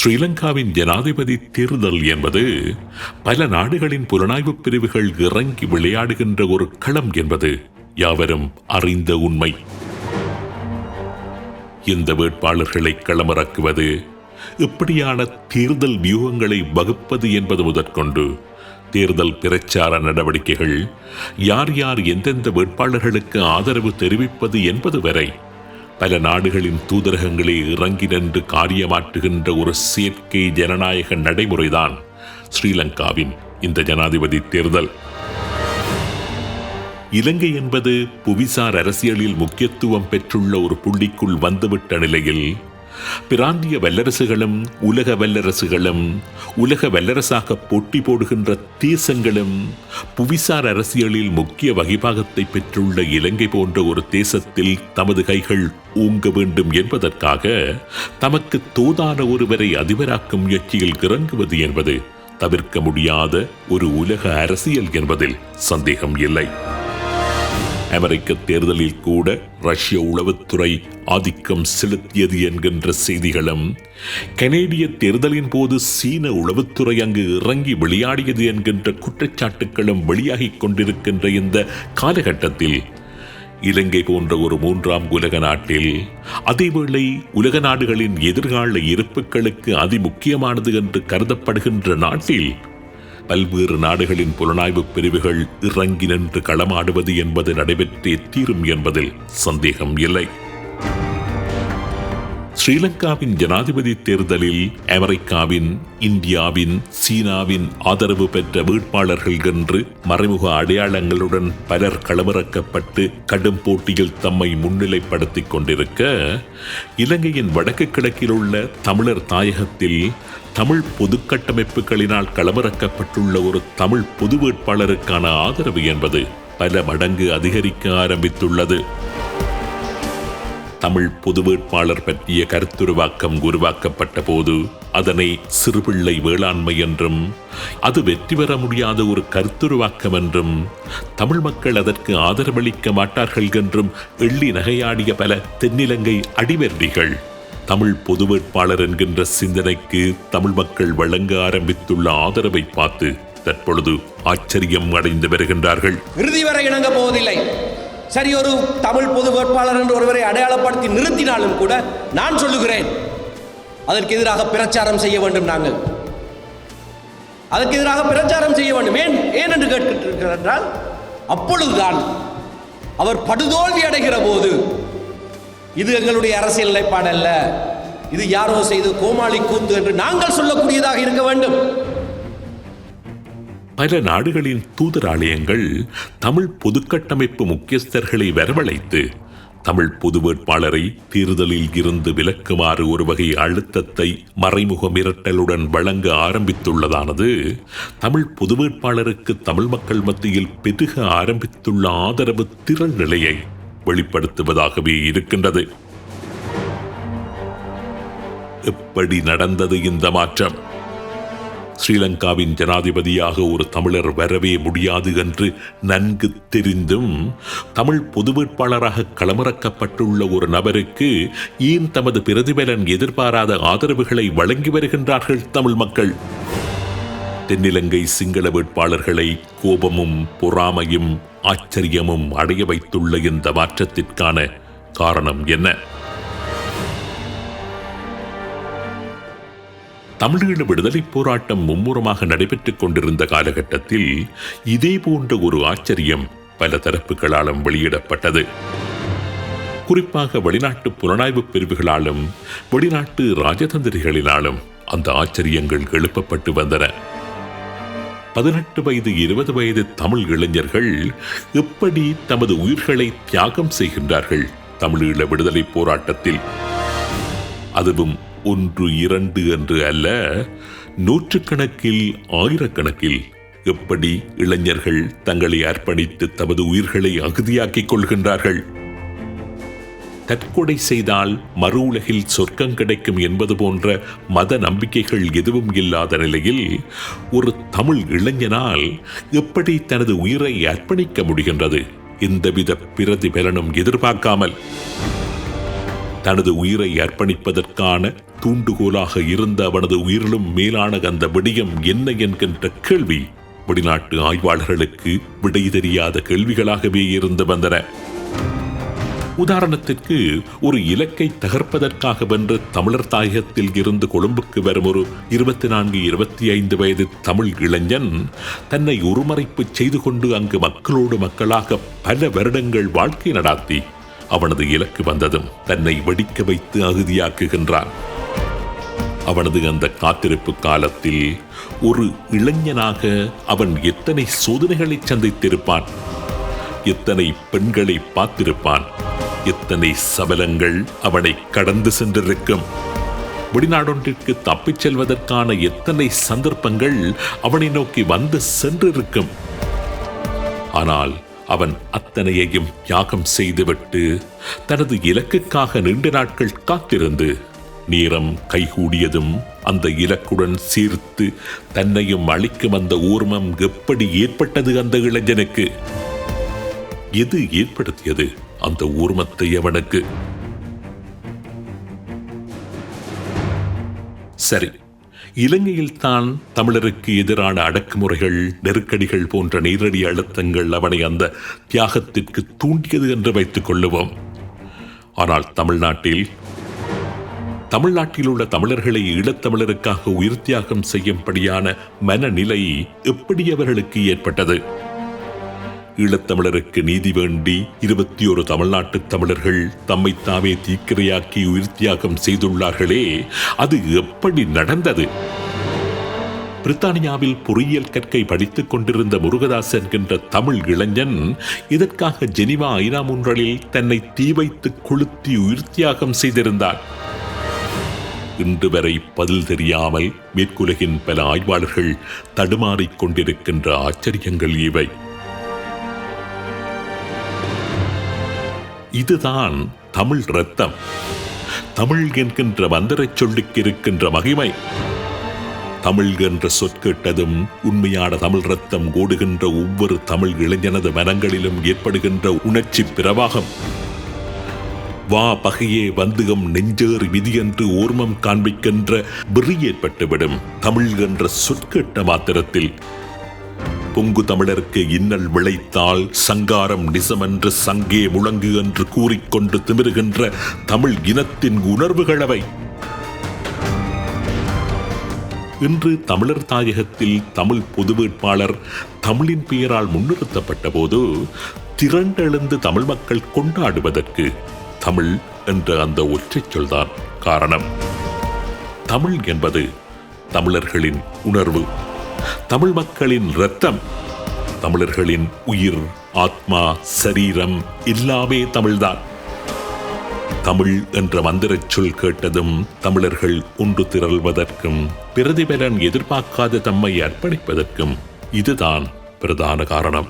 ஸ்ரீலங்காவின் ஜனாதிபதி தேர்தல் என்பது பல நாடுகளின் புலனாய்வு பிரிவுகள் இறங்கி விளையாடுகின்ற ஒரு களம் என்பது யாவரும் அறிந்த உண்மை. இந்த வேட்பாளர்களை களமிறக்குவது இப்படியான தேர்தல் வியூகங்களை வகுப்பது என்பது முதற்கொண்டு தேர்தல் பிரச்சார நடவடிக்கைகள் யார் யார் எந்தெந்த வேட்பாளர்களுக்கு ஆதரவு தெரிவிப்பது என்பது வரை பல நாடுகளின் தூதரகங்களே இறங்கி நின்று காரியமாற்றுகின்ற ஒரு செயற்கை ஜனநாயக நடைமுறைதான் ஸ்ரீலங்காவின் இந்த ஜனாதிபதி தேர்தல். இலங்கை என்பது புவிசார் அரசியலில் முக்கியத்துவம் பெற்றுள்ள ஒரு புள்ளிக்குள் வந்துவிட்ட நிலையில் பிராந்திய வல்லரசுகளும் உலக வல்லரசுகளும் உலக வல்லரசாக போட்டி போடுகின்ற தேசங்களும் புவிசார் அரசியலில் முக்கிய வகைபாகத்தை பெற்றுள்ள இலங்கை போன்ற ஒரு தேசத்தில் தமது கைகள் ஊங்க வேண்டும் என்பதற்காக தமக்கு தோதான ஒருவரை அதிபராக்கும் முயற்சியில் இறங்குவது என்பது தவிர்க்க முடியாத ஒரு உலக அரசியல் என்பதில் சந்தேகம் இல்லை. அமெரிக்க தேர்தலில் கூட ரஷ்ய உளவுத்துறை ஆதிக்கம் செலுத்தியது என்கின்ற செய்திகளும் கனேடிய தேர்தலின் போது சீன உளவுத்துறை அங்கு இறங்கி விளையாடியது என்கின்ற குற்றச்சாட்டுகளும் வெளியாகிக் கொண்டிருக்கின்ற இந்த காலகட்டத்தில் இலங்கை போன்ற ஒரு மூன்றாம் உலக நாட்டில் அதேவேளை உலக நாடுகளின் எதிர்கால இருப்புகளுக்கு அதிமுக்கியமானது என்று கருதப்படுகின்ற நாட்டில் பல்வேறு நாடுகளின் புலனாய்வு பிரிவுகள் இறங்கி நின்று களமாடுவது என்பது நடைபெற்றே தீரும் என்பதில் சந்தேகம் இல்லை. ஸ்ரீலங்காவின் ஜனாதிபதி தேர்தலில் அமெரிக்காவின் இந்தியாவின் சீனாவின் ஆதரவு பெற்ற வேட்பாளர்கள் என்று மறைமுக அடையாளங்களுடன் பலர் களமிறக்கப்பட்டு கடும் போட்டியில் தம்மை முன்னிலைப்படுத்திக் கொண்டிருக்க இலங்கையின் வடக்கு கிழக்கில் உள்ள தமிழர் தாயகத்தில் தமிழ் பொதுக்கட்டமைப்புகளினால் களமிறக்கப்பட்டுள்ள ஒரு தமிழ் பொது வேட்பாளருக்கான ஆதரவு என்பது பல மடங்கு அதிகரிக்க ஆரம்பித்துள்ளது. தமிழ் பொது வேட்பாளர் பற்றிய கருத்துருவாக்கம் உருவாக்கப்பட்ட போது அதனை சிறுபிள்ளை வேளாண்மை என்றும் அது வெற்றி பெற முடியாத ஒரு கருத்துருவாக்கம் என்றும் தமிழ் மக்கள் அதற்கு ஆதரவளிக்க மாட்டார்கள் என்றும் எள்ளி நகையாடிய பல தென்னிலங்கை அடிவெர்டிகள் தமிழ் பொது வேட்பாளர் என்கின்ற சிந்தனைக்கு தமிழ் மக்கள் வழங்க ஆரம்பித்துள்ள ஆதரவை பார்த்து தற்பொழுது ஆச்சரியம் அடைந்து வருகின்றார்கள். இறுதி வரை இணங்க போவதில்லை. சரி ஒரு தமிழ் பொது வேட்பாளர் என்று ஒருவரை அடையாளப்படுத்தி நிறுத்தினாலும் கூட நான் சொல்லுகிறேன். அதற்கு எதிராக பிரச்சாரம் செய்ய வேண்டும் நாங்கள். அதற்கு எதிராக பிரச்சாரம் செய்ய வேண்டும். ஏன் ஏன் என்று கேட்கிறார் என்றால் அப்பொழுதுதான் அவர் படுதோல்வி அடைகிற போது இது எங்களுடைய அரசியல் நிலைப்பாடு அல்ல. இது யாரோ செய்து கோமாளி கூத்து என்று நாங்கள் சொல்லக்கூடியதாக இருக்க வேண்டும். பல நாடுகளின் தூதராலயங்கள் தமிழ் பொதுக்கட்டமைப்பு முக்கியஸ்தர்களை வரவழைத்து தமிழ் பொது வேட்பாளரை தேர்தலில் இருந்து விலக்குமாறு ஒரு வகை அழுத்தத்தை மறைமுக மிரட்டலுடன் வழங்க ஆரம்பித்துள்ளதானது. தமிழ் பொது வேட்பாளருக்கு தமிழ் மக்கள் மத்தியில் பெருக ஆரம்பித்துள்ள ஆதரவு திரள் நிலையை வெளிப்படுத்துவதாகவே இருக்கின்றது. எப்படி நடந்தது இந்த மாற்றம்? ஸ்ரீலங்காவின் ஜனாதிபதியாக ஒரு தமிழர் வரவே முடியாது என்று நன்கு தெரிந்தும் தமிழ் பொது வேட்பாளராக களமிறக்கப்பட்டுள்ள ஒரு நபருக்கு ஏன் தமது பிரதிபலன் எதிர்பாராத ஆதரவுகளை வழங்கி வருகின்றார்கள் தமிழ் மக்கள்? தென்னிலங்கை சிங்கள வேட்பாளர்களை கோபமும் பொறாமையும் ஆச்சரியமும் அடைய வைத்துள்ள இந்த மாற்றத்திற்கான காரணம் என்ன? தமிழீழ விடுதலைப் போராட்டம் மும்முரமாக நடைபெற்றுக் கொண்டிருந்த காலகட்டத்தில் இதே போன்ற ஒரு ஆச்சரியம் பல தரப்புகளாலும் வெளியிடப்பட்டது. குறிப்பாக வெளிநாட்டு புலனாய்வு பிரிவுகளாலும் வெளிநாட்டு ராஜதந்திரிகளினாலும் அந்த ஆச்சரியங்கள் எழுப்பப்பட்டு வந்தன. பதினெட்டு வயது இருபது வயது தமிழ் இளைஞர்கள் எப்படி தமது உயிர்களை தியாகம் செய்கின்றார்கள் தமிழீழ விடுதலை போராட்டத்தில்? அதுவும் ஒன்று இரண்டு என்று அல்ல நூற்றுக்கணக்கில் ஆயிரக்கணக்கில். எப்படி இளைஞர்கள் தங்களை அர்ப்பணித்து தமது உயிர்களை அகுதியாக்கிக் கொள்கின்றார்கள்? தற்கொலை செய்தால் மறு உலகில் சொர்க்கம் கிடைக்கும் என்பது போன்ற மத நம்பிக்கைகள் எதுவும் இல்லாத நிலையில் ஒரு தமிழ் இளைஞனால் எப்படி தனது உயிரை அர்ப்பணிக்க முடிகின்றது? எந்தவித பிரதிபலனும் எதிர்பார்க்காமல். தனது உயிரை அர்ப்பணிப்பதற்கான தூண்டுகோலாக இருந்த அவனது உயிரிலும் மேலான அந்த விடயம் என்ன என்கின்ற கேள்வி வெளிநாட்டு ஆய்வாளர்களுக்கு விடை தெரியாத கேள்விகளாகவே இருந்து வந்தன. உதாரணத்திற்கு ஒரு இலக்கை தகர்ப்பதற்காக வென்று தமிழர் தாயகத்தில் இருந்து கொழும்புக்கு வரும் ஒரு இருபத்தி நான்கு இருபத்தி ஐந்து வயது தமிழ் இளைஞன் தன்னை உருமறைப்பு செய்து கொண்டு அங்கு மக்களோடு மக்களாக பல வருடங்கள் வாழ்க்கை நடாத்தி அவனது இலக்கு வந்ததும் தன்னை வெடிக்க வைத்து அகுதியாக்குகின்றான். அவனது அந்த காத்திருப்பு காலத்தில் ஒரு இளைஞனாக அவன் எத்தனை சோதனைகளை சந்தித்திருப்பான்? எத்தனை பெண்களை பார்த்திருப்பான்? எத்தனை சபலங்கள் அவனை கடந்து சென்றிருக்கும்? வெளிநாடொன்றிற்கு தப்பிச் செல்வதற்கான எத்தனை சந்தர்ப்பங்கள் அவனை நோக்கி வந்து சென்றிருக்கும்? ஆனால் அவன் அத்தனையையும் தியாகம் செய்துவிட்டு தனது இலக்குக்காக நீண்ட நாட்கள் காத்திருந்து நேரம் கைகூடியதும் அந்த இலக்குடன் சீர்த்து தன்னையும் அழிக்கும் அந்த ஊர்மம் எப்படி ஏற்பட்டது அந்த இளைஞனுக்கு? எது ஏற்படுத்தியது அந்த ஊர்மத்தை அவனுக்கு? சரி இலங்கையில் தான் தமிழருக்கு எதிரான அடக்குமுறைகள் நெருக்கடிகள் போன்ற நேரடி அழுத்தங்கள் அவனை அந்த தியாகத்திற்கு தூண்டியது என்று வைத்துக் கொள்ளுவோம். ஆனால் தமிழ்நாட்டில் தமிழ்நாட்டில் உள்ள தமிழர்களை ஈழத்தமிழருக்காக உயிர் தியாகம் செய்யும்படியான மனநிலை எப்படி அவர்களுக்கு ஏற்பட்டது? ஈழத்தமிழருக்கு நீதி வேண்டி இருபத்தி ஒரு தமிழ்நாட்டு தமிழர்கள் தம்மை தாமே தீக்கிரையாக்கி உயிர் தியாகம் செய்துள்ளார்களே அது எப்படி நடந்தது? பிரித்தானியாவில் பொறியியல் கற்கை படித்துக் கொண்டிருந்த முருகதாஸ் என்கின்ற தமிழ் இளைஞன் இதற்காக ஜெனிவா ஐநாமுன்றலில் தன்னை தீ வைத்து கொளுத்தி உயிர் தியாகம் செய்திருந்தார். இன்று வரை பதில் தெரியாமல் மேற்குலகின் பல ஆய்வாளர்கள் தடுமாறிக் கொண்டிருக்கின்ற ஆச்சரியங்கள் இவை. இதுதான் தமிழ் ரத்தம் தமிழ் என்கின்ற வந்தரச் சொல்லுக்கு இருக்கின்ற மகிமை. தமிழ் என்ற சொற்கேட்டதும் உண்மையான தமிழ் ரத்தம் ஓடுகின்ற ஒவ்வொரு தமிழ் இளைஞனது மனங்களிலும் ஏற்படுகின்ற உணர்ச்சி பிரவாகம். வா பகையே வந்துகம் நெஞ்சேறி விதி என்று ஓர்மம் காண்பிக்கின்ற வெறி ஏற்பட்டுவிடும் தமிழ் என்ற சொற்கேட்ட மாத்திரத்தில் பொங்கு தமிழருக்கு இன்னல் விளைத்தால் சங்காரம் நிசமென்று சங்கே முழங்கு என்று கூறிக்கொண்டு திமிருகின்ற தமிழ் இனத்தின் உணர்வுகளவை. இன்று தமிழர் தாயகத்தில் தமிழ் பொது வேட்பாளர் தமிழின் பெயரால் முன்னிறுத்தப்பட்ட போது திரண்டெழுந்து தமிழ் மக்கள் கொண்டாடுவதற்கு தமிழ் என்ற அந்த ஒற்றை சொல்தான் காரணம். தமிழ் என்பது தமிழர்களின் உணர்வு. தமிழ் மக்களின் ரத்தம் தமிழர்களின் உயிர் ஆத்மா சரீரம் எல்லாமே தமிழ்தான். தமிழ் என்ற மந்திரச் சொல் கேட்டதும் தமிழர்கள் ஒன்று திரள்வதற்கும் பிரதிபலன் எதிர்பார்க்காத தம்மை அர்ப்பணிப்பதற்கும் இதுதான் பிரதான காரணம்.